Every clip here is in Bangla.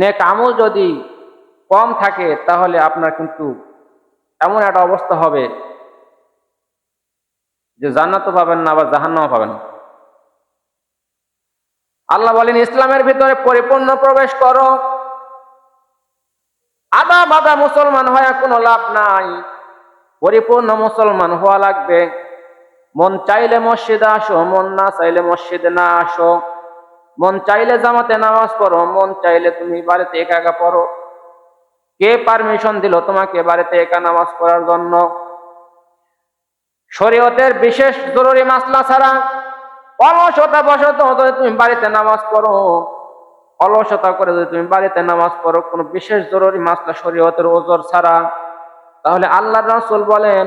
নেক আমল যদি কম থাকে, তাহলে আপনার কিন্তু এমন একটা অবস্থা হবে যে জান্নাতও পাবেন না বা জাহান্নামও পাবেন আল্লাহ বলেন, ইসলামের ভিতরে পরিপূর্ণ প্রবেশ করো। আদা বাদা মুসলমান হয়ে কোনো লাভ নাই। পরিপূর্ণ মুসলমান হওয়া লাগবে। মন চাইলে মসজিদে আসো, মন না চাইলে মসজিদে না আসো। মন চাইলে জামাতে নামাজ পড়ো, মন চাইলে তুমি বাড়িতে একা একা পড়ো। কে পারমিশন দিল তোমাকে বাড়িতে একা নামাজ পড়ার জন্য? শরীয়তের বিশেষ জরুরি মাসলা ছাড়া অলসতা বসত যদি তুমি বাড়িতে নামাজ পড়ো, অলসতা করে যদি তুমি বাড়িতে নামাজ পড়ো, কোনো বিশেষ জরুরি মাসলা শরীয়তের ওজোর ছাড়া, তাহলে আল্লাহ রাসূল বলেন,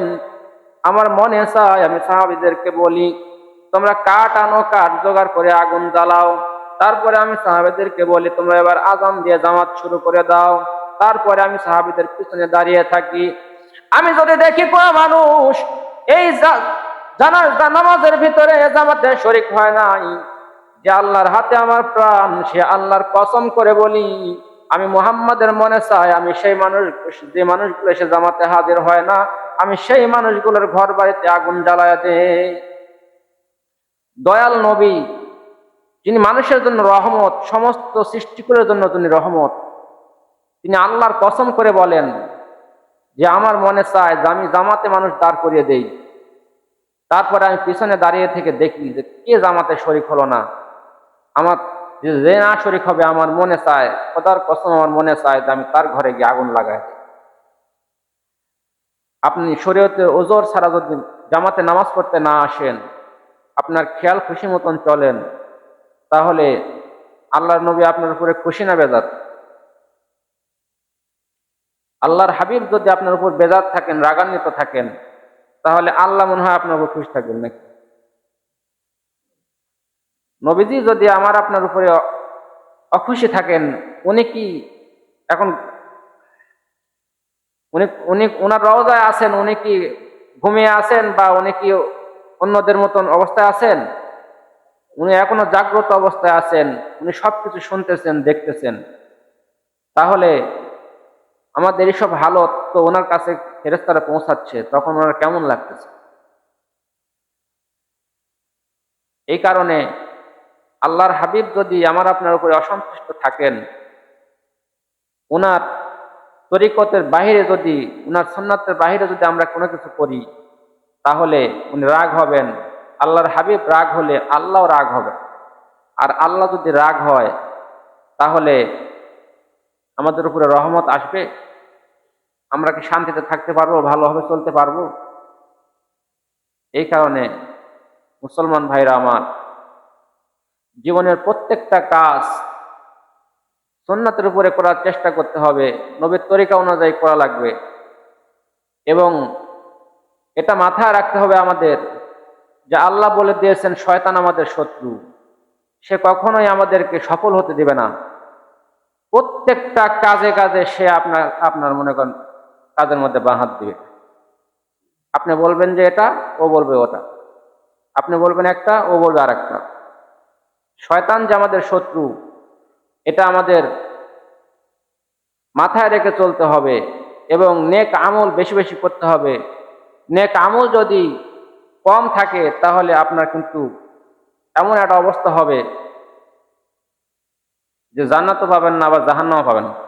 আমার মনে চায় আমি সাহাবিদেরকে বলি, তোমরা কাঠ আনো, কাঠ জোগাড় করে আগুন জ্বালাও। তারপরে আমি সাহাবিদেরকে বলি, তোমরা এবার আজান দিয়ে জামাত শুরু করে দাও। তারপরে আমি সাহাবিদের পিছনে দাঁড়িয়ে থাকি। আমি যদি দেখি কোনো মানুষ এই জানার নামাজের ভিতরে জামাতে শরিক হয় নাই, যে আল্লাহর হাতে আমার প্রাণ, সে আল্লাহর কসম করে বলি, আমি মুহাম্মাদের মনে চাই, আমি সেই মানুষ, যে মানুষগুলো এসে জামাতে হাজির হয় না, আমি সেই মানুষগুলোর ঘর বাড়িতে আগুন জ্বালায় দয়াল নবী যিনি মানুষের জন্য রহমত, সমস্ত সৃষ্টিকুলের জন্য তিনি রহমত। তিনি আল্লাহর কসম করে বলেন যে আমার মনে চায় যে আমি জামাতে মানুষ দাঁড় করিয়ে দেই। তারপরে আমি পিছনে দাঁড়িয়ে থেকে দেখি যে কে জামাতে শরিক হলো না। আমার যে না শরিক হবে আমার মনে চায়, খোদার কসম আমার মনে চায় যে আমি তার ঘরে গিয়ে আগুন লাগাই আপনি শরীয়তের ওজোর ছাড়া যদি জামাতে নামাজ পড়তে না আসেন, আপনার খেয়াল খুশি মতন চলেন। তাহলে আল্লাহর নবী আপনার উপরে খুশি না বেজার আল্লাহর হাবিব যদি আপনার উপর বেজার থাকেন, রাগান্বিত থাকেন, তাহলে আল্লাহ মনে হয় আপনার উপর খুশি থাকবেন নাকি? নবীজি যদি আমার আপনার উপরে অখুশি থাকেন, উনি কি এখন উনি উনি ওনার রওজায় আছেন, উনি কি ঘুমিয়ে আছেন বা উনি কি অন্যদের মতন অবস্থায় আছেন? উনি এখনও জাগ্রত অবস্থায় আছেন, উনি সবকিছু শুনতেছেন, দেখতেছেন। তাহলে আমাদের এইসব হালত তো ওনার কাছে ফেরেস্তারা পৌঁছাচ্ছে, তখন ওনার কেমন লাগতেছে? এই কারণে আল্লাহর হাবিব যদি আমার আপনার উপরে অসন্তুষ্ট থাকেন ওনার তরিকতের বাহিরে যদি ওনার সন্ন্যতের বাহিরে যদি আমরা কোনো কিছু করি, তাহলে উনি রাগ হবেন আল্লাহর হাবিব রাগ হলে আল্লাহ রাগ হবে। আর আল্লাহ যদি রাগ হয়, তাহলে আমাদের উপরে রহমত আসবে। আমরা কি শান্তিতে থাকতে পারব, ভালোভাবে চলতে পারব? এই কারণে মুসলমান ভাইরা আমার, জীবনের প্রত্যেকটা কাজ সন্ন্যতের উপরে করার চেষ্টা করতে হবে, নবীর তরিকা অনুযায়ী করা লাগবে। এবং এটা মাথায় রাখতে হবে আমাদের যে আল্লাহ বলে দিয়েছেন, শয়তান আমাদের শত্রু। সে কখনোই আমাদেরকে সফল হতে দিবে না। প্রত্যেকটা কাজে কাজে সে আপনার আপনার মনে করেন কাজের মধ্যে বাঁ হাত দিবে আপনি বলবেন যে এটা, ও বলবে ওটা। আপনি বলবেন একটা, ও বলবে আর একটা শয়তান যে আমাদের শত্রু, এটা আমাদের মাথায় রেখে চলতে হবে এবং নেক আমল বেশি বেশি করতে হবে। নেক আমল যদি কম থাকে, তাহলে আপনার কিন্তু এমন একটা অবস্থা হবে যে জান্নাতও পাবেন না, আবার জাহান্নাও পাবেন না।